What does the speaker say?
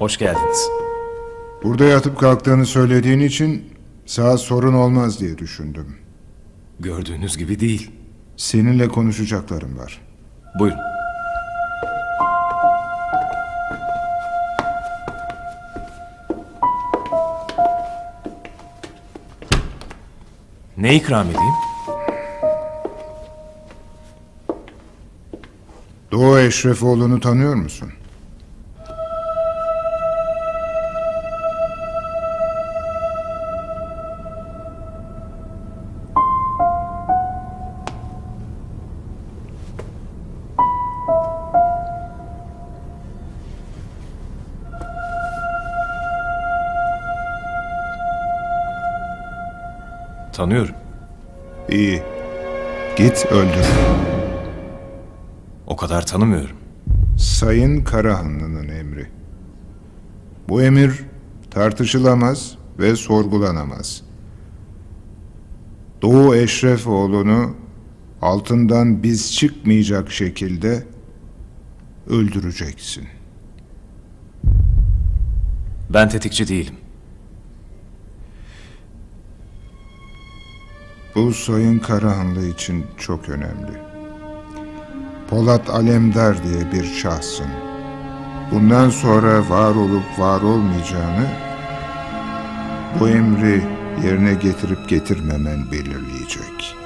Hoş geldiniz. Burada yatıp kalktığını söylediğin için sağ sorun olmaz diye düşündüm. Gördüğünüz gibi değil. Seninle konuşacaklarım var. Buyurun. Ne ikram edeyim? Doğu Eşrefoğlu'nu tanıyor musun? Tanıyorum. İyi. Git öldür. O kadar tanımıyorum. Sayın Karahanlı'nın emri. Bu emir tartışılamaz ve sorgulanamaz. Doğu Eşrefoğlu'nu altından biz çıkmayacak şekilde öldüreceksin. Ben tetikçi değilim. Bu Sayın Karahanlı için çok önemli. Polat Alemdar diye bir şahsın. Bundan sonra var olup var olmayacağını bu emri yerine getirip getirmemen belirleyecek.''